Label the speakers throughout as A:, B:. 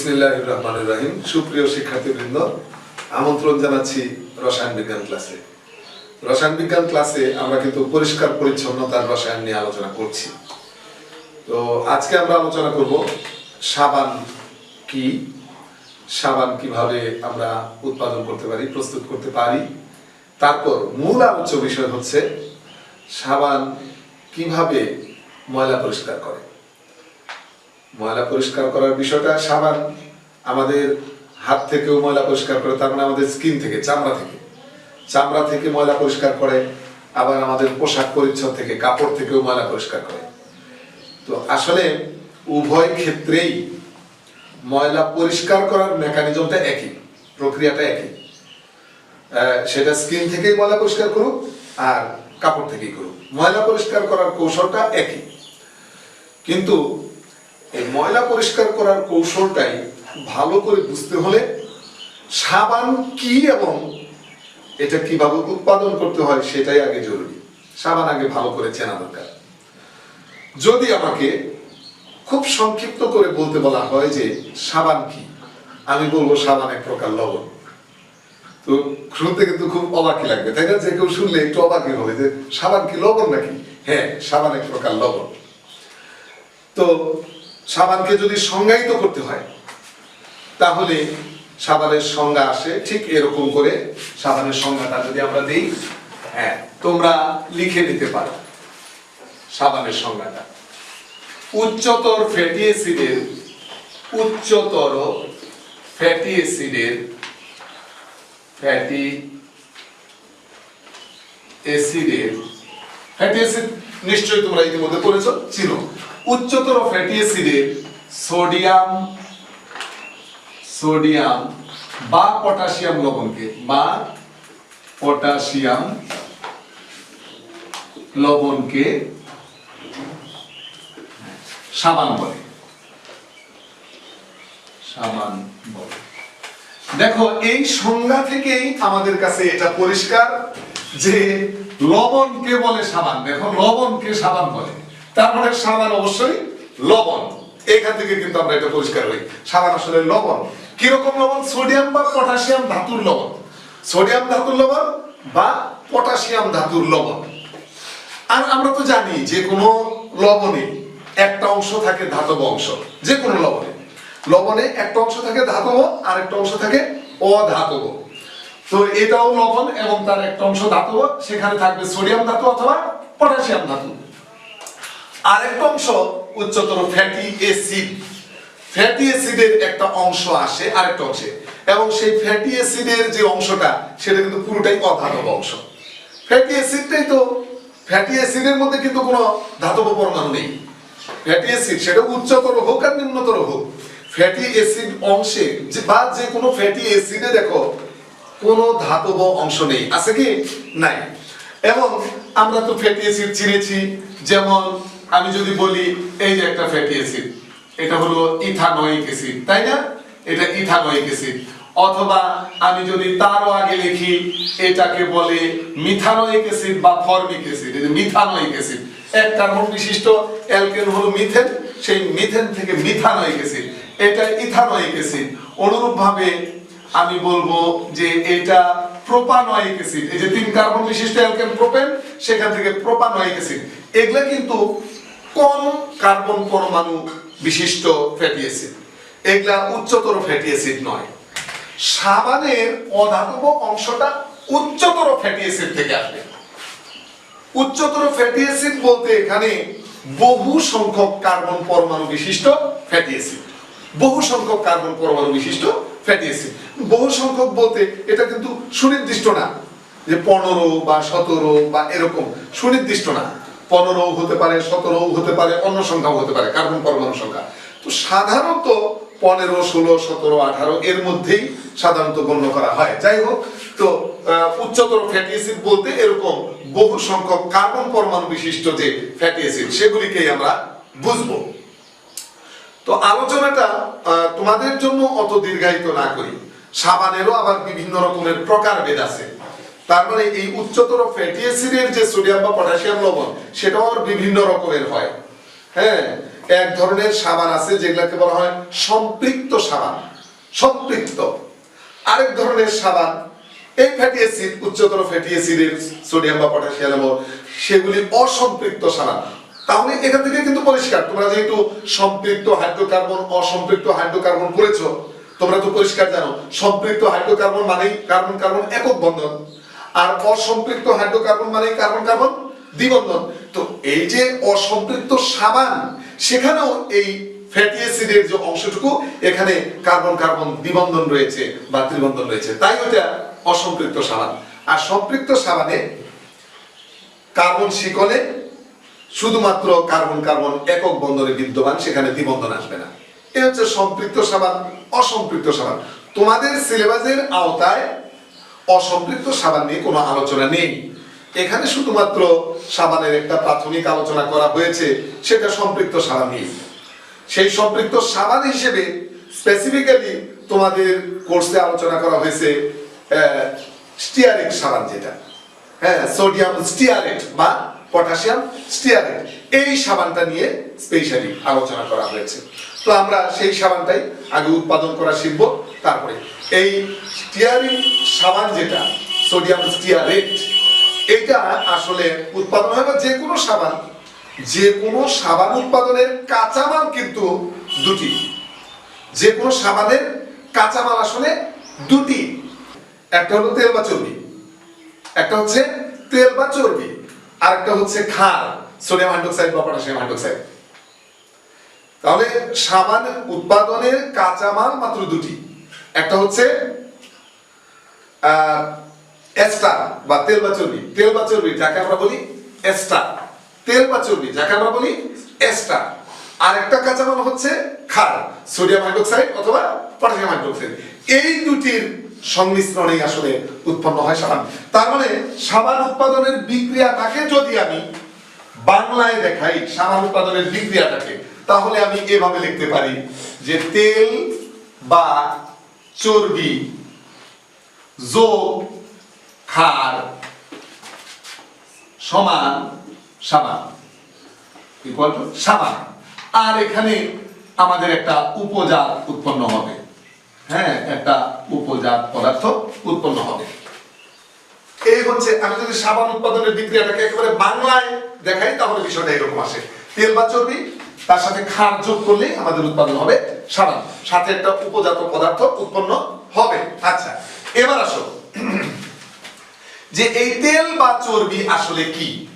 A: বিসমিল্লাহ রহমান রাহিম। সুপ্রিয় শিক্ষার্থীবৃন্দ, আমন্ত্রণ জানাচ্ছি রসায়ন বিজ্ঞান ক্লাসে। রসায়ন বিজ্ঞান ক্লাসে আমরা কিন্তু পরিষ্কার পরিচ্ছন্নতার রসায়ন নিয়ে আলোচনা করছি। তো আজকে আমরা আলোচনা করব সাবান কি? সাবান কীভাবে আমরা উৎপাদন করতে পারি, প্রস্তুত করতে পারি? তারপর মূল আলোচ্য বিষয় হচ্ছে সাবান কীভাবে ময়লা পরিষ্কার করে। ময়লা পরিষ্কার করার বিষয়টা সাবান আমাদের হাত থেকেও ময়লা পরিষ্কার করে, তার মানে আমাদের স্কিন থেকে, চামড়া থেকে। চামড়া থেকে ময়লা পরিষ্কার করে, আবার আমাদের পোশাক পরিচ্ছদ থেকে, কাপড় থেকেও ময়লা পরিষ্কার করে। তো আসলে উভয় ক্ষেত্রেই ময়লা পরিষ্কার করার মেকানিজমটা একই, প্রক্রিয়াটা একই। সেটা স্কিন থেকেই ময়লা পরিষ্কার করুক আর কাপড় থেকেই করুক। ময়লা পরিষ্কার করার কৌশলটা একই। কিন্তু এই ময়লা পরিষ্কার করার কৌশলটাই ভালো করে বুঝতে হলে সাবান কি এবং এটা কীভাবে উৎপাদন করতে হয় সেটাই আগে জরুরি। সাবান আগে ভালো করে চেনা দরকার। যদি আমাকে খুব সংক্ষিপ্ত করে বলতে বলা হয় যে সাবান কি, আমি বলব সাবান এক প্রকার লবণ। তো শুনতে কিন্তু খুব অবাকই লাগবে, তাই না? যে কেউ শুনলে একটু অবাকই হবে যে সাবান কি লবণ নাকি? হ্যাঁ সাবান এক প্রকার লবণ। তো সাবানকে যদি সংজ্ঞায়িত করতে হয়, তাহলে সাবানের সংজ্ঞা আসে ঠিক এরকম করে সাবানের সংজ্ঞাটা যদি আমরা দিই হ্যাঁ তোমরা লিখে নিতে পারো সাবানের সংজ্ঞাটা। উচ্চতর ফ্যাটি অ্যাসিডের উচ্চতর ফ্যাটি অ্যাসিডের ফ্যাটি অ্যাসিডের ফ্যাটি অ্যাসিড নিশ্চয়ই তোমরা ইতিমধ্যে পড়েছো, চিনো। উচ্চতর ফ্যাটি অ্যাসিডের সোডিয়াম সোডিয়াম বা পটাশিয়াম লবণকে, বা পটাশিয়াম লবণকে সাবান বলে। সাবান বলে। দেখো, এই সংজ্ঞা থেকেই আমাদের কাছে এটা পরিষ্কার যে লবণকে বলে সাবান। দেখো, লবণকে সাবান বলে। তার মানে সাবান অবশ্যই লবণ। এখান থেকে কিন্তু আমরা এটা পরিষ্কার হই সাবান আসলে লবণ। কীরকম লবণ? সোডিয়াম বা পটাশিয়াম ধাতুর লবণ। সোডিয়াম ধাতুর লবণ বা পটাশিয়াম ধাতুর লবণ। আর আমরা তো জানি যে কোনো লবণে একটা অংশ থাকে ধাতব অংশ, যে কোনো লবণে। লবণে একটা অংশ থাকে ধাতব আর একটা অংশ থাকে অধাতব। তো এটাও লবণ এবং তার একটা অংশ ধাতব, সেখানে থাকবে সোডিয়াম ধাতু অথবা পটাশিয়াম ধাতু। আরেকটা অংশ উচ্চতর ফ্যাটি অ্যাসিড ফ্যাটি অ্যাসিডের একটা অংশ আসে আরেকটা অংশে, এবং সেই ফ্যাটি অ্যাসিডের যে অংশটা, সেটা কিন্তু পুরোটাই অধাতব অংশ। ফ্যাটি অ্যাসিডটাই তো ফ্যাটি অ্যাসিডের মধ্যে কিন্তু কোনো ধাতব পরমাণু নেই। ফ্যাটি অ্যাসিড সেটা উচ্চতর হোক আর নিম্নতর হোক ফ্যাটি অ্যাসিড অংশে যে- বা যে কোনো ফ্যাটি অ্যাসিডে দেখো, কোনো ধাতব অংশ নেই। আছে কি? নাই। এবং আমরা তো ফ্যাটি অ্যাসিড চিনেছি, যেমন আমি যদি বলি, এই যে একটা ফ্যাটি অ্যাসিড এটা হলো ইথানোয়িক অ্যাসিড তাই না? এটা ইথানোয়িক অ্যাসিড অথবা আমি যদি তারও আগে লিখি, এটাকে বলে মিথানোয়িক অ্যাসিড বা ফর্মিক অ্যাসিড যে মিথানোয়িক অ্যাসিড এক কার্বন বিশিষ্ট অ্যালকেন হলো মিথেন, সেই মিথেন থেকে মিথানোয়িক অ্যাসিড এটা ইথানোয়িক অ্যাসিড অনুরূপ ভাবে আমি বলব যে এটা প্রোপানয়িক অ্যাসিড এই যে তিন কার্বন বিশিষ্ট অ্যালকেন প্রোপেন, সেখান থেকে প্রোপানয়িক অ্যাসিড এগুলা কিন্তু কম কার্বন পরমাণু বিশিষ্ট ফ্যাটি অ্যাসিড এগুলা উচ্চতর ফ্যাটি অ্যাসিড নয়। সাবানের অধাতব অংশটা উচ্চতর ফ্যাটি অ্যাসিড থেকে আসবে উচ্চতর ফ্যাটি অ্যাসিড বলতে এখানে বহু সংখ্যক কার্বন পরমাণু বিশিষ্ট ফ্যাটি অ্যাসিড বহু সংখ্যক কার্বন পরমাণু বিশিষ্ট ফ্যাটি অ্যাসিড বহু সংখ্যক বলতে এটা কিন্তু সুনির্দিষ্ট না যে পনেরো বা সতেরো বা এরকম, সুনির্দিষ্ট না। পনেরো হতে পারে সতেরো হতে পারে, অন্য সংখ্যাও হতে পারে, কার্বন পরমাণু সংখ্যা। তো সাধারণত পনেরো, ষোলো, সতেরো, আঠারো এর মধ্যেই সাধারণত গণ্য করা হয়। যাই হোক, তো উচ্চতর ফ্যাটি অ্যাসিড বলতে এরকম বহু সংখ্যক কার্বন পরমাণু বিশিষ্ট যে ফ্যাটি অ্যাসিড, সেগুলিকেই আমরা বুঝব। তো আলোচনাটা তোমাদের জন্য অত দীর্ঘায়িত না করি। সাবানেরও আবার বিভিন্ন রকমের প্রকার প্রকারভেদ আছে। তার মানে এই উচ্চতর ফ্যাটি অ্যাসিডের যে সোডিয়াম বা পটাশিয়াম লবণ, সেটাও বিভিন্ন রকমের হয়। হ্যাঁ? এক ধরনের সাবান আছে, যেগুলোকে বলা হয় সম্পৃক্ত সাবান। সম্পৃক্ত। আরেক ধরনের সাবান, এই ফ্যাটি অ্যাসিড উচ্চতর ফ্যাটি অ্যাসিডের সোডিয়াম বা পটাশিয়াম এবং সেগুলি অসম্পৃক্ত সাবান। তাহলে এখান থেকে কিন্তু পরিষ্কার। তোমরা যেহেতু সম্পৃক্ত হাইড্রোকার্বন অসম্পৃক্ত হাইড্রোকার্বন করেছ, তোমরা তো পরিষ্কার জানো। সম্পৃক্ত হাইড্রোকার্বন মানেই কার্বন কার্বন একক বন্ধন। আর অসম্পৃক্ত হাইড্রোকার্বন মানেই কার্বন কার্বন দ্বিবন্ধন। তো এই যে অসম্পৃক্ত সাবান, সেখানেও এই ফ্যাটি অ্যাসিডের যে অংশটুকু, এখানে কার্বন কার্বন দ্বিবন্ধন রয়েছে বা ত্রিবন্ধন রয়েছে। তাই ওটা অসম্পৃক্ত সাবান। আর সম্পৃক্ত সাবানে কার্বন শিকলে শুধুমাত্র কার্বন কার্বন একক বন্ধনে বিদ্যমান, সেখানে দ্বিবন্ধন আসবে না। এ হচ্ছে সম্পৃক্ত সাবান, অসম্পৃক্ত সাবান। তোমাদের সিলেবাসের আওতায় অসম্পৃক্ত সাবান নিয়ে কোনো আলোচনা নেই। এখানে শুধুমাত্র সাবানের একটা প্রাথমিক আলোচনা করা হয়েছে, সেটা সম্পৃক্ত সাবান নিয়ে। সেই সম্পৃক্ত সাবান হিসেবে স্পেসিফিক্যালি তোমাদের কোর্সে আলোচনা করা হয়েছে স্টিয়ারিক সাবান যেটা। হ্যাঁ সোডিয়াম স্টিয়ারেট বা পটাশিয়াম স্টিয়ারেট এই সাবানটা নিয়ে স্পেশালি আলোচনা করা হয়েছে। তো আমরা সেই সাবানটাই আগে উৎপাদন করা শিখব, তারপরে এই স্টিয়ারিক সাবান যেটা সোডিয়াম স্টিয়ারেট এটা আসলে উৎপাদন হয় বা যে কোনো সাবান, যে কোনো সাবান উৎপাদনের কাঁচামাল কিন্তু দুটি। যে কোনো সাবানের কাঁচামাল আসলে দুটি। একটা হলো তেল বা চর্বি, একটা হচ্ছে তেল বা চর্বি, আর একটা হচ্ছে ক্ষার সোডিয়াম হাইড্রোক্সাইড বা পটাশিয়াম হাইড্রোক্সাইড তাহলে সাবান উৎপাদনের কাঁচামাল মাত্র দুটি। একটা হচ্ছে এস্টার বা তেল বা চর্বি। তেল বা চর্বি যাকে আমরা বলি এস্টার। তেল বা চর্বি যাকে আমরা বলি এস্টার। কাঁচামাল হচ্ছে সোডিয়াম হাইড্রোক্সাইড অথবা হাইড্রোক্সাইড। এই দুটির সংমিশ্রণে আসলে উৎপন্ন হয় সাবান। তার মানে সাবান উৎপাদনের বিক্রিয়াটাকে যদি আমি বাংলায় দেখাই, সাবান উৎপাদনের বিক্রিয়াটাকে, তাহলে আমি এভাবে লিখতে পারি যে তেল বা চর্বি, যোগ, ক্ষার সমান সাবান। ইকুয়াল টু সাবান। আর এখানে আমাদের একটা উপজাত উৎপন্ন হবে। হ্যাঁ একটা উপজাত পদার্থ উৎপন্ন হবে। এই হচ্ছে, আমি যদি সাবান উৎপাদনের বিক্রিয়াটাকে একেবারে বাংলায় দেখাই, তাহলে বিষয়টা এরকম আসে। তেল বা চর্বি? তার সাথে ক্ষার যোগ করলে আমাদের উৎপাদন হবে সাবান সাথে একটা উপজাত পদার্থ উৎপন্ন হবে। আচ্ছা এবার আসো। যে এই তেল বা চর্বি আসলে কি?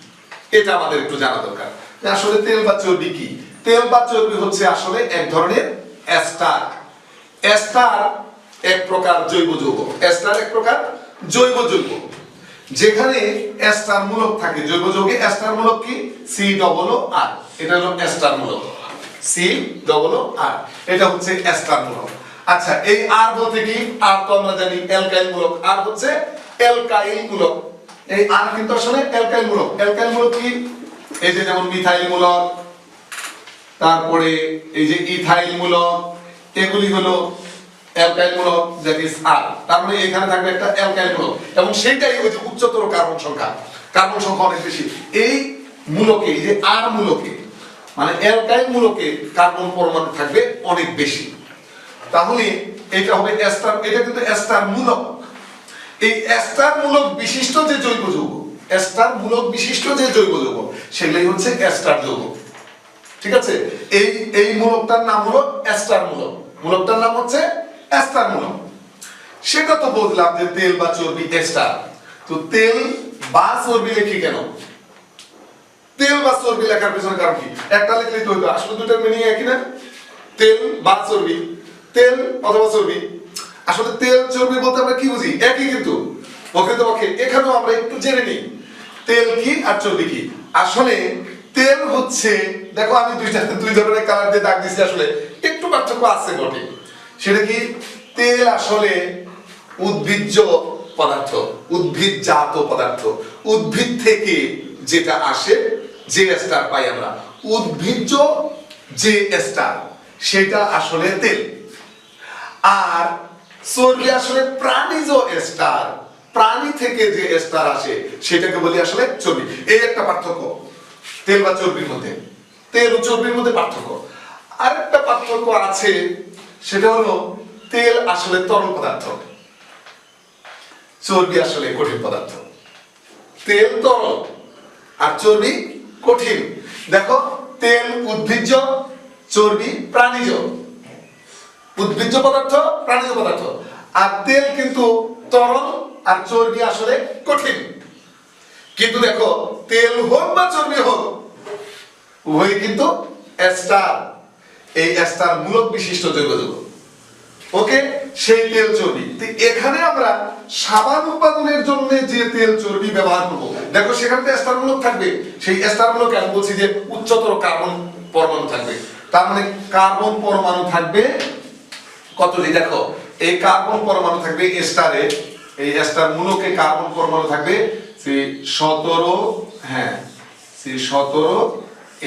A: এটা আমাদের একটু জানা দরকার। আসলে তেল বা চর্বি কি? তেল বা চর্বি হচ্ছে আসলে এক ধরনের এস্টার। এস্টার এক প্রকার জৈব যৌগ। এস্টার এক প্রকার জৈব যৌগ। যেখানে এস্টার মূলক থাকে। জৈব যৌগে এস্টার মূলক কি সি ডবল আর এটা হলো এস্টার মূলক। সি ডবল আর এটা হচ্ছে এস্টার মূলক। আচ্ছা এই আর বলতে কি? আর তো আমরা জানি অ্যালকাইল মূলক। আর হচ্ছে অ্যালকাইল মূলক। এই আর কিন্তু আসলে অ্যালকাইল মূলক। অ্যালকাইল মূলক কি? এই যে যেমন মিথাইল মূলক, তারপরে এই যে ইথাইল মূলক, এগুলি হলো অ্যালকাইল মূলক দ্যাট ইজ আর তার মানে এখানে থাকবে একটা অ্যালকাইল মূলক। এবং সেটাই ওই যে উচ্চতর কার্বন সংখ্যা। কার্বন সংখ্যা অনেক বেশি। এই মূলকে, এই যে আর মূলকে মানে অ্যালকাইল মূলকে কার্বন পরমাণু থাকবে অনেক বেশি। তাহলে এটা হবে এস্টার, এটা কিন্তু এস্টার মূলক। এই এস্টার মূলক বিশিষ্ট যে জৈব যৌগ, এস্টার মূলক বিশিষ্ট যে জৈব যৌগ, সেগুলোই হচ্ছে এস্টার যৌগ। ঠিক আছে? এই এই মূলকটার নাম হলো এস্টার মূলক। মূলকটার নাম হচ্ছে এস্টার মূলক। সেটা তো বললাম যে তেল বা চর্বি এস্টার। তো তেল বা চর্বি লিখি কেন? তেল বা চর্বি লেখার পেছনে কারণ কি? একটা লিখলেই তো হইতো। আসলে দুটার মিনিং একই না? তেল বা চর্বি। তেল অথবা চর্বি। আসলে তেল, চর্বি বলতে আমরা কি বুঝি? একই কিন্তু। প্রকৃতপক্ষে এখানেও আমরা একটু জেনে নিই। তেল কি আর চর্বি কি? আসলে তেল হচ্ছে, দেখো আমি দুইটা, দুই ধরনের কালার দিয়ে দাগ দিছি আসলে। একটু পার্থক্য আছে বটে। সেটা কি? তেল আসলে উদ্ভিজ্জ পদার্থ উদ্ভিদজাত পদার্থ। উদ্ভিদ থেকে যেটা আসে যে স্টার পাই আমরা। উদ্ভিজ্জ যে স্টার, সেটা আসলে তেল। আর চর্বি আসলে প্রাণীজ এস্টার প্রাণী থেকে যে এস্টার আসে, সেটাকে বলি আসলে চর্বি। এই একটা পার্থক্য, তেল বা চর্বির মধ্যে। তেল ও চর্বির মধ্যে পার্থক্য। আরেকটা পার্থক্য আছে, সেটা হলো তেল আসলে তরল পদার্থ। চর্বি আসলে কঠিন পদার্থ। তেল তরল, আর চর্বি কঠিন। দেখো, তেল উদ্ভিজ্জ, চর্বি প্রাণীজ। উদ্ভিজ্জ পদার্থ, প্রাণীজ পদার্থ। আর তেল কিন্তু তরল আর চর্বি আসলে কঠিন। কিন্তু দেখো, তেল হোক বা চর্বি হোক উভয় কিন্তু এস্টার। এই এস্টার মূলক বিশিষ্ট জৈব যৌগ ওকে? সেই তেল চর্বি। এখানে আমরা সাবান উৎপাদনের জন্য যে তেল চর্বি ব্যবহার করব, দেখো সেখানে তো এস্টার মূলক থাকবে। সেই এস্টার মূলক আমি বলছি যে উচ্চতর কার্বন পরমাণু থাকবে। তার মানে কার্বন পরমাণু থাকবে কতটি দেখো, এই কার্বন পরমাণু থাকবে এস্টারে, এই এস্টার মূলকে কার্বন পরমাণু থাকবে সেই সতেরো হ্যাঁ সে সতেরো,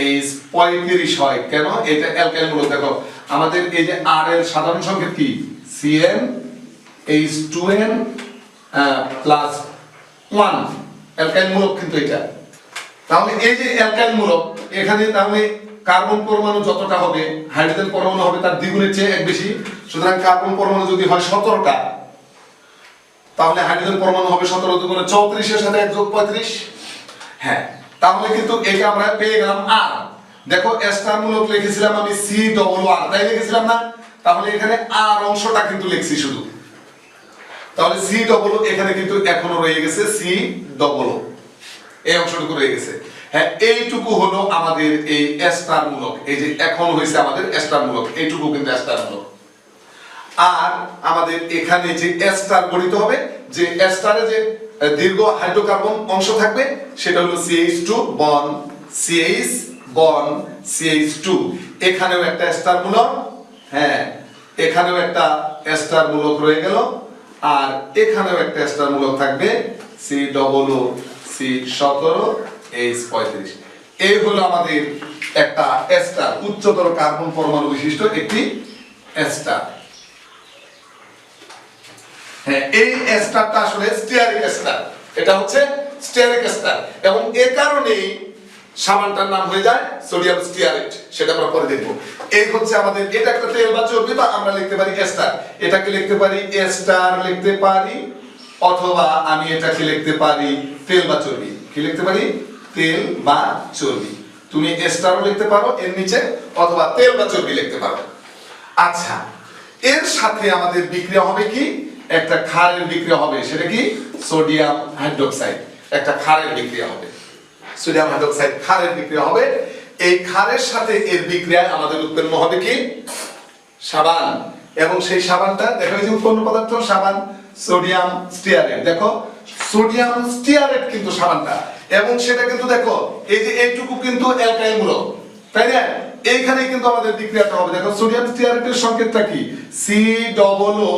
A: এই পঁয়ত্রিশ হয়। কেন? এটা অ্যালকাইল মূলক দেখো, আমাদের এই যে আর এর সাধারণ সংকেত কি? C N H two N plus one alkyl মূলক কিন্তু এটা। তাহলে এই যে অ্যালকাইল মূলক, এখানে তাহলে কার্বন পরমাণু যতটা হবে হাইড্রোজেন পরমাণু হবে তার দ্বিগুণের চেয়ে এক বেশি। সুতরাং কার্বন পরমাণু যদি হয় সতেরোটা, তাহলে হাইড্রোজেন পরমাণু হবে সতেরো দুগুণে চৌত্রিশের সাথে এক যোগ পঁয়ত্রিশ। হ্যাঁ তাহলে কিন্তু এটা আমরা পেয়ে গেলাম আর। দেখো এস্টার মূলক লিখেছিলাম আমি সি ডবল আর তাই লিখেছিলাম না? তাহলে এখানে আর অংশটা কিন্তু লিখছি শুধু। তাহলে সি ডবল এখানে কিন্তু এখনও রয়ে গেছে সি ডবল এই অংশটুকু রয়ে গেছে। হ্যাঁ এইটুকু হলো আমাদের এই এস্টার মূলক। এই যে এখন হয়েছে আমাদের এস্টার মূলক, এইটুকু কিন্তু এস্টার মূলক। আর আমাদের এখানে যে এস্টার গঠিত হবে, যে এস্টারে যে দীর্ঘ হাইড্রোকার্বন অংশ থাকবে, সেটা হলো C H two bond C H bond C H two এখানেও একটা এস্টার মূলক। হ্যাঁ এখানেও একটা এস্টার মূলক রয়ে গেল, আর এখানেও একটা এস্টার মূলক থাকবে সি ডবল ও, সি সতেরো, এইচ পঁয়ত্রিশ। এই হলো আমাদের একটা এস্টার উচ্চতর কার্বন পরমাণু বিশিষ্ট একটি এস্টার হ্যাঁ এই এস্টারটা আসলে স্টিয়ারিক এস্টার এটা হচ্ছে স্টিয়ারিক এস্টার এবং এ কারণেই সাবানটার নাম হয়ে যায় সোডিয়াম স্টিয়ারেট, সেটা আমরা পরে দেখব। এই হচ্ছে আমাদের, এটা একটা তেল বা চর্বি বা আমরা লিখতে পারি এস্টার। এটাকে লিখতে পারি এস্টার, লিখতে পারি, অথবা আমি এটাকে লিখতে পারি তেল বা চর্বি কি লিখতে পারি? তেল বা চর্বি তুমি এস্টারও লিখতে পারো, এর নিচে, অথবা তেল বা চর্বি লিখতে পারো। আচ্ছা এর সাথে আমাদের বিক্রিয়া হবে কি? একটা ক্ষারের বিক্রিয়া হবে, সেটা কি? Sodium hydroxide. একটা ক্ষারের বিক্রিয়া হবে। সোডিয়াম হাইড্রোক্সাইড ক্ষারের বিক্রিয়া হবে। এই ক্ষারের সাথে এর বিক্রিয়ায় আমাদের উৎপন্ন হবে কি? সাবান। এবং সেই সাবানটা, দেখো যে উৎপন্ন পদার্থ সাবান, সোডিয়াম স্টিয়ারেট। দেখো, সোডিয়াম স্টিয়ারেট কিন্তু সাবানটা। এবং সেটা কিন্তু দেখো, এই যে এইটুকু কিন্তু অ্যালকাইল মূলক তাই না? এইখানে কিন্তু আমাদের বিক্রিয়াটা হবে। দেখো, সোডিয়াম স্টিয়ারেটের সংকেতটা কি? C double O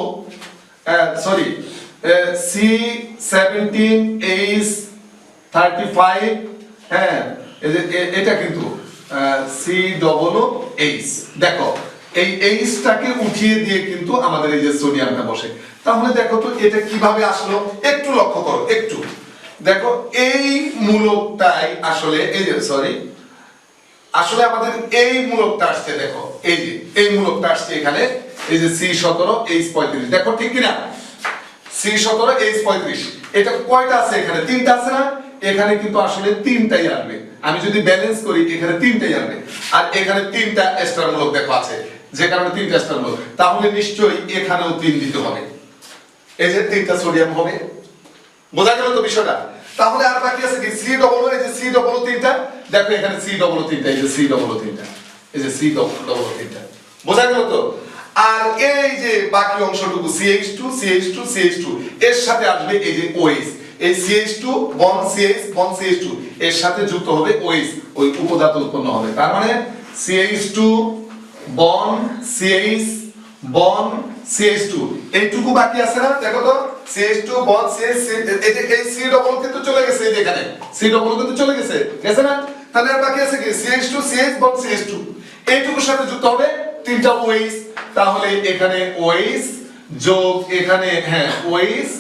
A: sorry C seventeen H thirty five হ্যাঁ এটা কিন্তু সি ডবল ও এইচ দেখো, এই এইচটাকে উঠিয়ে দিয়ে কিন্তু আমাদের এই যে সোডিয়ামটা বসে। তাহলে দেখো তো এটা কীভাবে আসলো? একটু লক্ষ্য করো, একটু। দেখো, এই মূলকটাই আসলে, এই যে সরি আসলে আমাদের এই মূলকটা আসছে, দেখো, এই যে, এই মূলকটা আসছে এখানে, এই যে সি সতেরো এইচ পঁয়ত্রিশ। দেখো ঠিক কিনা? সি সতেরো এইচ পঁয়ত্রিশ। এটা কয়টা আছে এখানে? তিনটা আছে না? এখানে কিন্তু আসলে তিনটাই আসবে। আমি যদি ব্যালেন্স করি, এখানে তিনটাই আসবে। আর এখানে তিনটা এক্সট্রা মূলক দেখো আছে। যে কারণে তিনটা এক্সট্রা মূলক। তাহলে নিশ্চয়ই এখানেও তিন দিতে হবে। এই যে তিনটা সোডিয়াম হবে। বোঝা গেল তো বিষয়টা? তাহলে আর বাকি আছে কি? সি ডবল এই যে সি ডবল তিনটা। দেখো এখানে সি ডবল তিনটা, এই যে সি ডবল তিনটা। এই যে সি ডবল তিনটা। বোঝা গেল তো? আর এই যে বাকি অংশটুকু CH2 CH2 CH2 এর সাথে আসবে এই যে OH এই CH2 বন CH বন CH2 এর সাথে যুক্ত হবে OH ওই উপধাতু উৎপন্ন হবে। তার মানে CH2 বন CH বন CH2 এইটুকু বাকি আছে না? দেখো তো CH2 বন CH এই যে এই C ডবল কিন্তু চলে গেছে এই যে এখানে। C ডবল কিন্তু চলে গেছে। গেছে না? তাহলে আর বাকি আছে কি? CH2 CH বন CH2 এইটুকুর সাথে যুক্ত হবে তিনটা OH তাহলে এখানে OH যোগ এখানে হ্যাঁ OH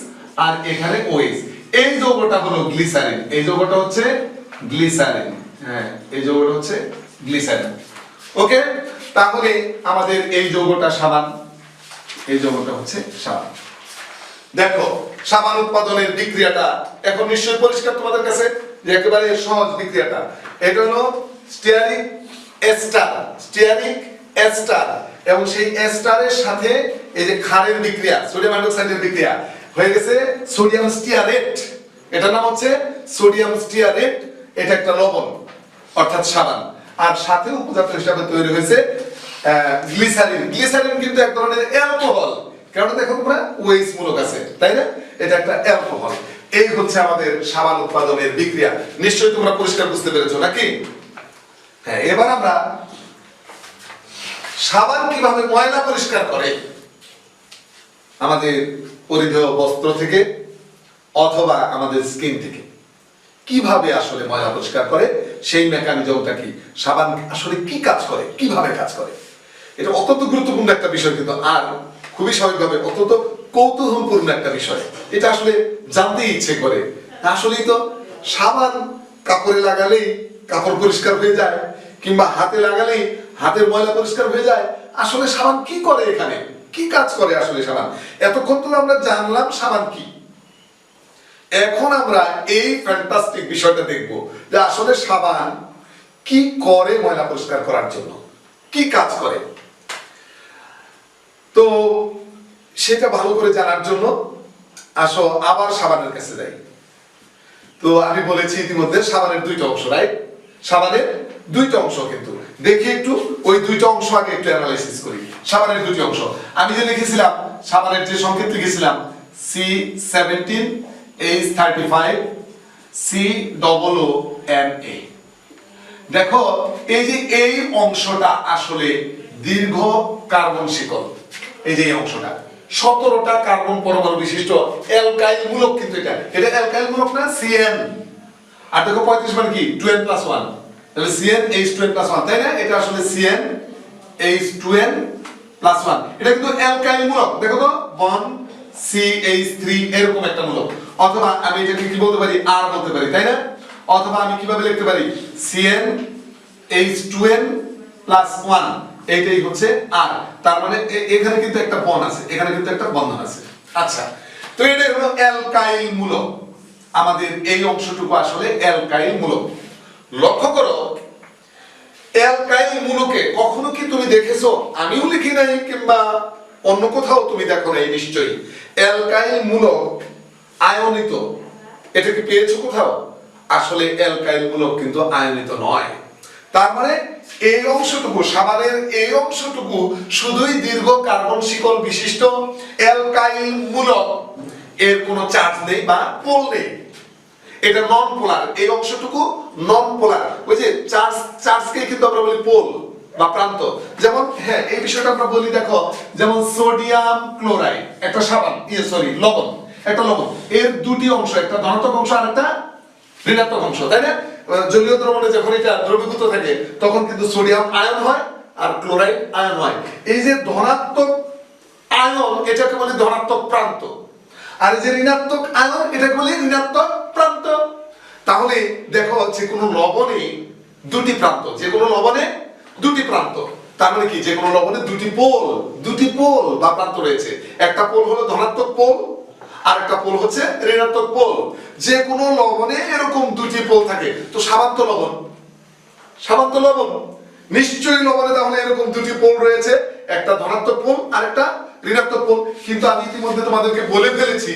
A: আর এখানে OH এই যৌগটা হলো গ্লিসারিন। এই যৌগটা হচ্ছে গ্লিসারিন। হ্যাঁ এই যৌগটা হচ্ছে গ্লিসারিন। ওকে, তাহলে আমাদের এই যৌগটা সাবান। এই যৌগটা হচ্ছে সাবান। দেখো, সাবান উৎপাদনের বিক্রিয়াটা এখন নিশ্চয়ই পরিষ্কার তোমাদের কাছে? যে একেবারে সহজ বিক্রিয়াটা। এটা হলো স্টিয়ারিক এস্টার স্টিয়ারিক এস্টার। এবং সেই এস্টারের সাথে এই যে ক্ষারের বিক্রিয়া, সোডিয়াম হাইড্রোক্সাইডের বিক্রিয়া হয়ে গেছে সোডিয়াম স্টিয়ারেট। এটার নাম হচ্ছে সোডিয়াম স্টিয়ারেট। এটা একটা লবণ, অর্থাৎ সাবান। আর সাথে উপজাত হিসাবে তৈরি হয়েছে গ্লিসারিন। গ্লিসারিন কিন্তু এক ধরনের অ্যালকোহল। কারণ দেখো তোমরা ওয়েস মূলক আছে, তাই না? এটা একটা অ্যালকোহল। এই হচ্ছে আমাদের সাবান উৎপাদনের বিক্রিয়া। নিশ্চয়ই তোমরা পরিষ্কার বুঝতে পেরেছ, নাকি? হ্যাঁ এবার আমরা সাবান কীভাবে ময়লা পরিষ্কার করে? আমাদের পরিধেয় বস্ত্র থেকে অথবা আমাদের স্কিন থেকে। কীভাবে আসলে ময়লা পরিষ্কার করে? সেই মেকানিজমটা কি? সাবান আসলে কি কাজ করে? কীভাবে কাজ করে? এটা অত্যন্ত গুরুত্বপূর্ণ একটা বিষয় কিন্তু, আর খুবই স্বাভাবিকভাবে অত্যন্ত কৌতূহলপূর্ণ একটা বিষয়। এটা আসলে জানতে ইচ্ছে করে। আসলেই তো সাবান কাপড়ে লাগালেই কাপড় পরিষ্কার হয়ে যায়, কিংবা হাতে লাগালেই হাতের ময়লা পরিষ্কার হয়ে যায়। আসলে সাবান কি করে এখানে? কি কাজ করে আসলে সাবান? এতক্ষণ তো আমরা জানলাম সাবান কি। এখন আমরা এই ফ্যান্টাস্টিক বিষয়টা দেখব যে আসলে সাবান কি করে ময়লা পরিষ্কার করার জন্য, কি কাজ করে। তো সেটা ভালো করে জানার জন্য আসো আবার সাবানের কাছে যাই। তো আমি বলেছি ইতিমধ্যে সাবানের দুইটা অংশ রাইট সাবানের দুইটা অংশ কিন্তু। দেখি একটু, ওই দুইটা অংশ আগে একটু অ্যানালাইসিস করি। সাবানের দুটি অংশ। আমি যে লিখেছিলাম, সাবানের যে সংকেত লিখেছিলাম C seventeen H thirty five C double O N A দেখো, এই যে এই অংশটা আসলে দীর্ঘ কার্বন শিকল। এই যে অংশটা। সতেরোটা কার্বন পরমাণু বিশিষ্ট অ্যালকাইল মূলক কিন্তু এটা। এটা অ্যালকাইল মূলক না সিএন আর দেখো পঁয়ত্রিশ মানে কি? টুয়েলভ প্লাস ওয়ান তাহলে C N H two N plus one তাই না? এটা আসলে C N H two N plus one এটা কিন্তু অ্যালকাইল মূলক। দেখো তো বন সি এইচ থ্রি এরকম একটা মূলক। অথবা আমি এটাকে কি বলতে পারি? আর বলতে পারি, তাই না? অথবা আমি কীভাবে লিখতে পারি? C N H two N plus one এইটাই হচ্ছে আর তার মানে এখানে কিন্তু একটা বন আছে, এখানে কিন্তু একটা বন্ধন আছে। আচ্ছা তো এটাই হলো অ্যালকাইল মূলক। আমাদের এই অংশটুকু আসলে অ্যালকাইল মূলক। লক্ষ্য করো মূলকে কখনো কি তুমি দেখেছ? আমিও লিখি নাই, কিংবা অন্য কোথাও তুমি দেখো নাই, নিশ্চয়ই। অ্যালকাইল মূলক আয়নিত। এটা কি পেয়েছ কোথাও? আসলে অ্যালকাইল মূলক কিন্তু আয়নিত নয়। তার মানে এই অংশটুকু, সাবানের এই অংশটুকু শুধুই দীর্ঘ কার্বন শিকল বিশিষ্ট অ্যালকাইল মূলক। এর কোনো চার্জ নেই বা পোল নেই। এটা নন পোলার এই অংশটুকু নন পোলার ওই যে চার্জ চার্জকে কিন্তু আমরা বলি পোল বা প্রান্ত। যেমন হ্যাঁ এই বিষয়টা আমরা বলি, দেখো, যেমন সোডিয়াম ক্লোরাইড, একটা সাবান ইয়ে সরি, লবণ, একটা লবণ। এর দুটি অংশ, একটা ধনাত্মক অংশ আর একটা ঋণাত্মক অংশ, তাই না? জলীয় দ্রবণে যখন এটা দ্রবীভূত থাকে, তখন কিন্তু সোডিয়াম আয়ন হয় আর ক্লোরাইড আয়ন হয়। এই যে ধনাত্মক আয়ন, এটাকে বলে ধনাত্মক প্রান্ত। আর যে ঋণাত্মক আয়ন, এটাকে বলে ঋণাত্মক প্রান্ত। তাহলে দেখো যে কোনো লবণে দুটি প্রান্ত, যে কোনো লবণে দুটি প্রান্ত। তার মানে কি? যে কোনো লবণে দুটি পোল দুটি পোল বা প্রান্ত রয়েছে। একটা পোল হলো ধনাত্মক পোল আর একটা পোল হচ্ছে ঋণাত্মক পোল। যে কোনো লবণে এরকম দুটি পোল থাকে। তো সাবান তো লবণ। সাবান তো লবণ। নিশ্চয়ই লবণে তাহলে এরকম দুটি পোল রয়েছে। একটা ধনাত্মক পোল আর একটা ঋণাত্মক পোল। কিন্তু আমি ইতিমধ্যে তোমাদেরকে বলে ফেলেছি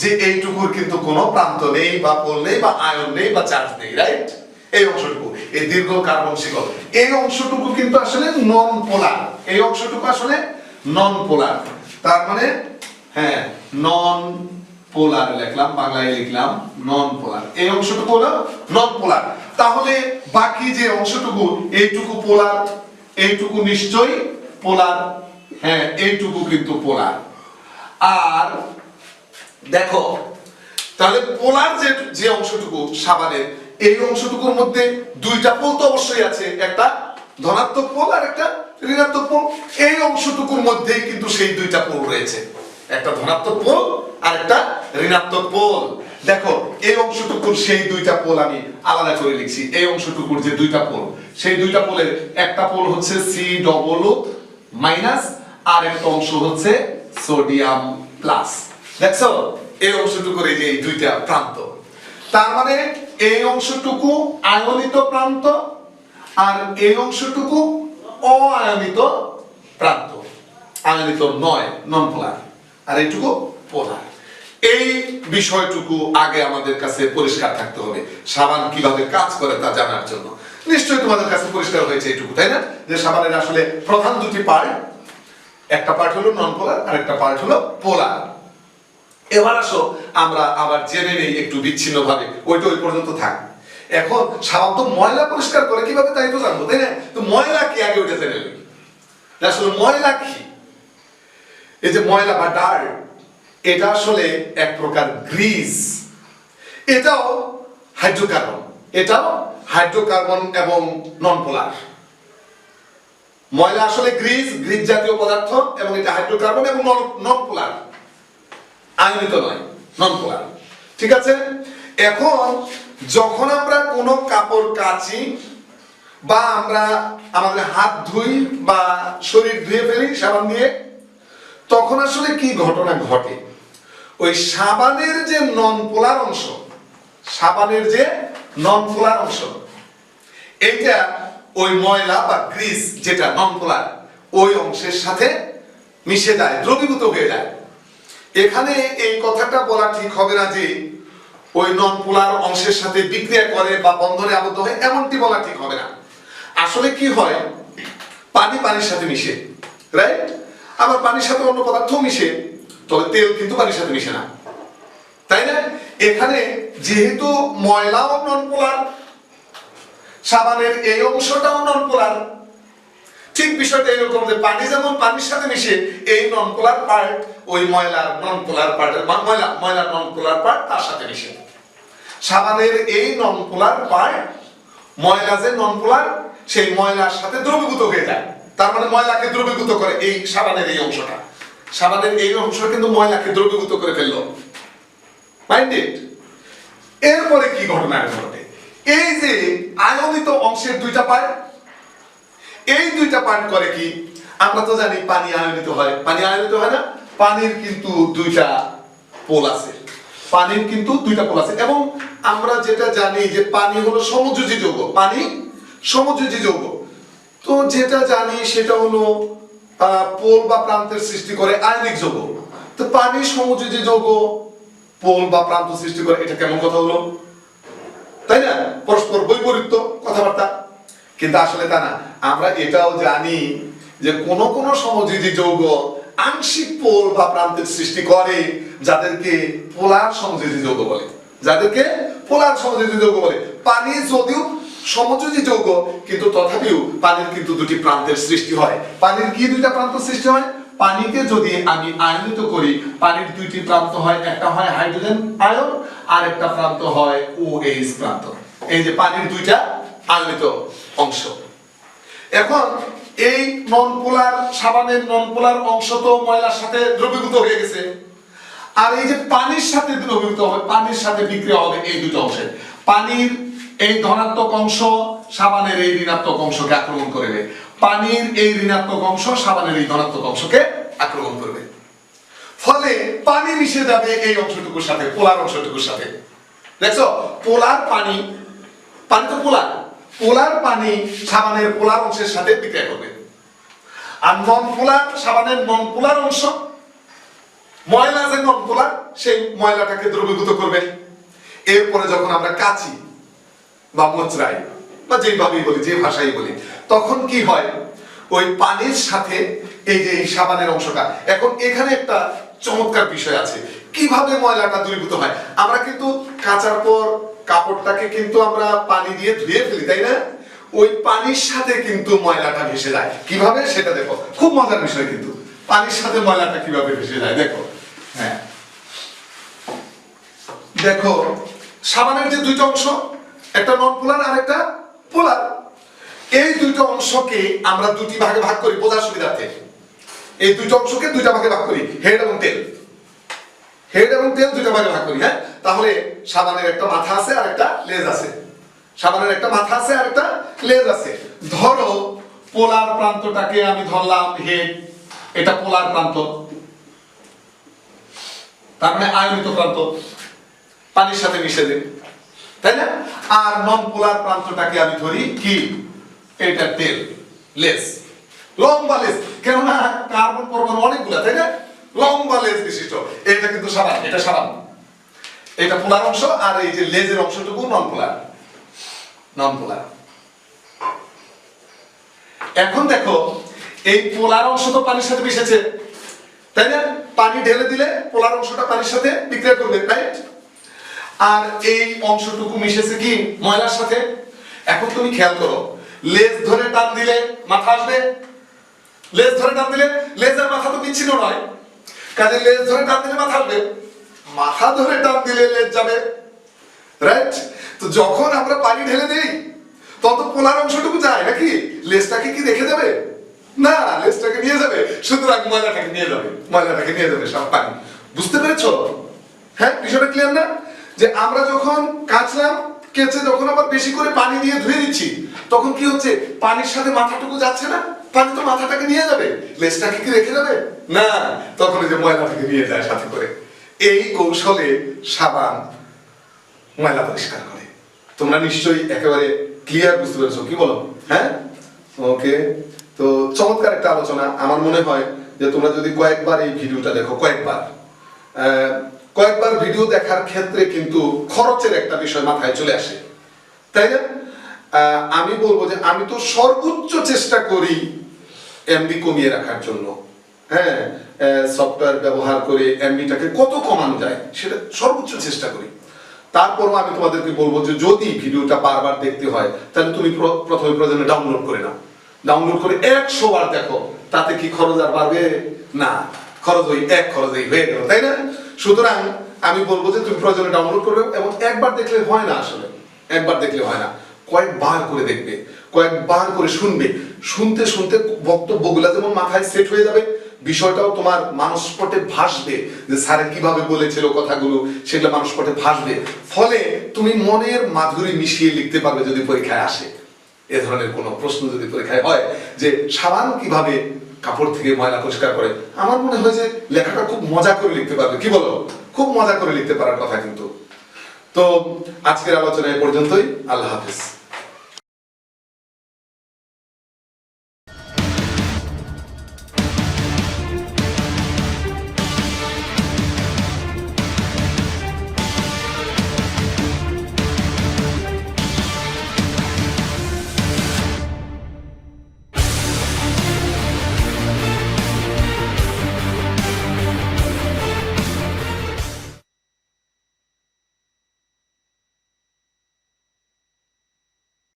A: যে এইটুকুর কিন্তু কোনো প্রান্ত নেই বা পোল নেই বা আয়ন নেই বা চার্জ নেই রাইট এই অংশটুকু, এই দীর্ঘ কার্বন শিকল। এই অংশটুকু কিন্তু আসলে নন পোলার এই অংশটুকু আসলে নন পোলার তার মানে হ্যাঁ নন পোলার লিখলাম, বাংলায় লিখলাম নন পোলার এই অংশটুকু হলো নন পোলার তাহলে বাকি যে অংশটুকু, এইটুকু পোলার এইটুকু নিশ্চয়ই পোলার হ্যাঁ এইটুকু কিন্তু পোলার আর দেখো, তাহলে পোলার যে যে অংশটুকু, সাবানের, এই অংশটুকুর মধ্যে দুইটা পোল তো অবশ্যই আছে। একটা ধনাত্মক পোল আর একটা ঋণাত্মক পোল। এই অংশটুকুর মধ্যেই কিন্তু সেই দুইটা পোল রয়েছে। একটা ধনাত্মক পোল আর একটা ঋণাত্মক পোল। দেখো, এই অংশটুকুর সেই দুইটা পোল আমি আলাদা করে লিখছি। এই অংশটুকুর যে দুইটা পোল, সেই দুইটা পোলের একটা পোল হচ্ছে সি ডবল মাইনাস আর একটা অংশ হচ্ছে সোডিয়াম প্লাস দেখছ এই অংশটুকুর এই যে দুইটা প্রান্ত। তার মানে এই অংশটুকু আয়নিত প্রান্ত আর এই অংশটুকু অআয়নিত প্রান্ত। আয়নিত নয় নন পোলার আর এইটুকু পোলার এই বিষয়টুকু আগে আমাদের কাছে পরিষ্কার থাকতে হবে। সাবান কীভাবে কাজ করে তা জানার জন্য। নিশ্চয়ই তোমাদের কাছে পরিষ্কার হয়েছে এইটুকু, তাই না? যে সাবানের আসলে প্রধান দুটি পার্ট একটা পার্ট হলো নন পোলার আর একটা পার্ট হলো পোলার এবার আসো, আমরা আবার জেনে নেই একটু বিচ্ছিন্ন ভাবে ওইটা ওই পর্যন্ত থাক। এখন সাবান তো ময়লা পরিষ্কার করে, কীভাবে তাই তো জানব, তাই না? তো ময়লা কি আগে ওইটা জেনে নিই? আসলে ময়লা কি? এই যে ময়লা বা ডার্ট এটা আসলে এক প্রকার গ্রিস। এটাও হাইড্রোকার্বন। এটাও হাইড্রোকার্বন এবং নন পোলার ময়লা আসলে গ্রিস গ্রিস জাতীয় পদার্থ এবং এটা হাইড্রোকার্বন এবং নন পোলার আয়নিত নয় নন পোলার ঠিক আছে? এখন যখন আমরা কোনো কাপড় কাচি বা আমরা আমাদের হাত ধুই বা শরীর ধুয়ে ফেলি সাবান দিয়ে, তখন আসলে কি ঘটনা ঘটে? ওই সাবানের যে নন পোলার অংশ, সাবানের যে নন পোলার অংশ, এইটা ওই ময়লা বা গ্রিস যেটা নন পোলার ওই অংশের সাথে মিশে যায়, দ্রবীভূত হয়ে যায়। এখানে এই কথাটা বলা ঠিক হবে না যে ওই নন পোলার অংশের সাথে বিক্রিয়া করে বা বন্ধনে আবদ্ধ হয় এমনটি বলা ঠিক হবে না। আসলে কি হয়? পানি পানির সাথে মিশে রাইট আবার পানির সাথে অন্য পদার্থ মিশে, তবে তেল কিন্তু পানির সাথে মিশে না। তাই না? এখানে যেহেতু ময়লাও নন পোলার সাবানের এই অংশটাও নন পোলার ঠিক বিষয়টা এরকম যে পানি যেমন পানির সাথে মিশে, এই নন পোলার পার্ট ওই ময়লার নন পোলার পার্টের ময়লা ময়লার নন পোলার পার্ট তার সাথে মিশে। সাবানের এই নন পোলার পার্ট ময়লা যে নন পোলার সেই ময়লার সাথে দ্রবীভূত হয়ে যায়। তার মানে ময়লাকে দ্রবীভূত করে এই সাবানের এই অংশটা। সাবানের এই অংশ কিন্তু ময়লাকে দ্রবীভূত করে ফেলল। মাইন্ডেড এরপরে কি ঘটনা ঘটে? এই যে আয়নিত অংশের দুইটা পার্ট এই দুইটা পান করে কি? আমরা তো জানি পানি আয়নিত হয়। পানি আয়নিত হয় না? পানির কিন্তু দুইটা পোল আছে। পানির কিন্তু দুইটা পোল আছে। এবং আমরা যেটা জানি যে পানি হলো সমযোজী যৌগ। পানি সমযোজী যৌগ। তো যেটা জানি সেটা হলো পোল বা প্রান্তের সৃষ্টি করে আয়নিক যৌগ। তো পানি সমযোজী যৌগ, পোল বা প্রান্ত সৃষ্টি করে, এটা কেমন কথা হলো? তাই না? পরস্পর বৈপরীত্য কথাবার্তা। কিন্তু আসলে তা না। আমরা এটাও জানি যে কোন কোন সমযোজী যৌগ আংশিক পোল বা প্রান্তের সৃষ্টি করে, যাদেরকে পোলার সমযোজী যৌগ বলে। যাদেরকে পোলার সমযোজী যৌগ বলে। পানি যদিও সমযোজী যৌগ, কিন্তু তথাপিও পানির কিন্তু দুটি প্রান্তের সৃষ্টি হয়। পানির কি দুইটা প্রান্ত সৃষ্টি হয়? পানিকে যদি আমি আয়নিত করি, পানির দুইটি প্রান্ত হয়, একটা হয় হাইড্রোজেন আয়ন আর একটা প্রান্ত হয় ও এইচ প্রান্ত। এই যে পানির দুইটা আয়নিত। অংশ। এখন এই নন পোলার সাবানের নন পোলার অংশ তো ময়লার সাথে দ্রবীভূত হয়ে গেছে। আর এই যে পানির সাথে দ্রবীভূত হবে, পানির সাথে বিক্রিয়া হবে এই দুটো অংশে। পানির এই ধনাত্মক অংশ সাবানের এই ঋণাত্মক অংশকে আক্রমণ করবে। পানির এই ঋণাত্মক অংশ সাবানের এই ধনাত্মক অংশকে আক্রমণ করবে। ফলে পানি মিশে যাবে এই অংশটুকুর সাথে, পোলার অংশটুকুর সাথে। দেখছ? পোলার পানি পানি তো পোলার। পোলার পানি সাবানের পোলার অংশের সাথে বিক্রিয়া করবে। আর নন পোলার সাবানের নন পোলার অংশ, ময়লা যে নন পোলার সেই ময়লাটাকে দ্রবীভূত করবে। এরপরে যখন আমরা কাচি বা মোচড়াই, বা যেভাবেই বলি, যে ভাষাই বলি, তখন কি হয়? ওই পানির সাথে এই যে এই সাবানের অংশটা। এখন এখানে একটা চমৎকার বিষয় আছে। কীভাবে ময়লাটা দূরীভূত হয়? আমরা কিন্তু কাচার পর কাপড়টাকে কিন্তু আমরা পানি দিয়ে ধুয়ে ফেলি, তাই না? ওই পানির সাথে কিন্তু ময়লাটা ভেসে যায়। কীভাবে? সেটা দেখো। খুব মজার বিষয় কিন্তু। পানির সাথে ময়লাটা কীভাবে ভেসে যায়, দেখো। হ্যাঁ। দেখো, সাবানের যে দুইটা অংশ, একটা নন পোলার আর একটা পোলার এই দুইটা অংশকে আমরা দুটি ভাগে ভাগ করি, বোঝার সুবিধার্থে। এই দুইটা অংশকে দুইটা ভাগে ভাগ করি, হেড এবং টেল। হেড এবং টেল দুইটা ভাগে ভাগ করি হ্যাঁ? তাহলে সাবানের একটা মাথা আছে আর একটা লেজ আছে। সাবানের একটা মাথা আছে আর একটা লেজ আছে। ধরো পোলার প্রান্তটাকে আমি ধরলাম হেড এটা পোলার প্রান্ত। তার মানে আয়নিত প্রান্ত। পানির সাথে মিশে দিন তাই না? আর নন পোলার প্রান্তটাকে আমি ধরি কি? এটা তেল লেস লম্বা লেস কেননা কার্বন পরমাণু অনেকগুলো, তাই না? লম্বা লেস বিশিষ্ট। এটা কিন্তু সাবান, এটা সাবান। এটা পোলার অংশ আর এই যে লেজের অংশটুকু নন পোলার নন পোলার এখন দেখো, এই পোলার অংশ তো পানির সাথে মিশেছে, তাই না? পানি ঢেলে দিলে পোলার অংশটা পানির সাথে বিক্রিয়া করবে রাইট আর এই অংশটুকু মিশেছে কি? ময়লার সাথে। এখন তুমি খেয়াল করো, লেজ ধরে টান দিলে মাথা আসবে। লেজ ধরে টান দিলে লেজের মাথা তো বিচ্ছিন্ন নয়। কাজে লেজ ধরে টান দিলে মাথা আসবে। মাথা ধরে টান দিলে লেজ যাবে। রাইট তো যখন আমরা পানি ঢেলে দিই, তত পোলার অংশটুকু যায় নাকি? লেজটাকে কি রেখে দেবে? না, লেজটাকে নিয়ে যাবে। সুতরাং ময়লাটাকে নিয়ে যাবে। ময়লাটাকে নিয়ে যাবে সব পানি। বুঝতে পেরেছ? হ্যাঁ বিষয়টা ক্লিয়ার না? যে আমরা যখন কাচলাম, কেচে যখন আবার বেশি করে পানি দিয়ে ধুয়ে দিচ্ছি, তখন কি হচ্ছে? পানির সাথে মাথাটুকু যাচ্ছে না? পানি তো মাথাটাকে নিয়ে যাবে। লেজটাকে কি রেখে যাবে না, তখন যে ময়লাটাকে নিয়ে যায় সাথে করে। এই কৌশলে সাবান ময়লা পরিষ্কার করে। তোমরা নিশ্চয়ই একেবারে ক্লিয়ার বুঝতে পেরেছ। কি বলো? হ্যাঁ? ওকে। তো চমৎকার একটা আলোচনা। আমার মনে হয় যে তোমরা যদি কয়েকবার এই ভিডিওটা দেখো, কয়েকবার কয়েকবার ভিডিও দেখার ক্ষেত্রে কিন্তু খরচের একটা বিষয় মাথায় চলে আসে। তাই না? আমি বলব যে আমি তো সর্বোচ্চ চেষ্টা করি এমবি কমিয়ে রাখার জন্য। হ্যাঁ? সফটওয়্যার ব্যবহার করে এমবিটাকে কত কমানো যায়, সেটা সর্বোচ্চ চেষ্টা করি। তারপরও আমি তোমাদেরকে বলব যে যদি ভিডিওটা বারবার দেখতে হয়, তাহলে তুমি প্র- প্রথমে প্রয়োজনে ডাউনলোড করে নাও। ডাউনলোড করে একশো বার দেখো, তাতে কি খরচ আর বাড়বে? না, খরচ ওই এক খরচেই হয়ে গেল, তাই না? সুতরাং আমি বলব যে তুমি প্রয়োজনে ডাউনলোড করবে এবং একবার দেখলে হয় না আসলে। একবার দেখলে হয় না। কয়েকবার করে দেখবে, কয়েকবার করে শুনবে। শুনতে শুনতে বক্তব্যগুলো যেমন মাথায় সেট হয়ে যাবে বিষয়টাও তোমার মানসপটে ভাসবে যে স্যারে কীভাবে বলেছিল কথাগুলো, সেগুলো মানসপটে ভাসবে। ফলে তুমি মনের মাধুরী মিশিয়ে লিখতে পারবে যদি পরীক্ষায় আসে। এ ধরনের কোনো প্রশ্ন যদি পরীক্ষায় হয় যে সাবান কীভাবে কাপড় থেকে ময়লা পরিষ্কার করে, আমার মনে হয় যে লেখাটা খুব মজা করে লিখতে পারবে। কি বলো? খুব মজা করে লিখতে পারার কথা কিন্তু। তো আজকের আলোচনা এ পর্যন্তই। আল্লাহ হাফিজ।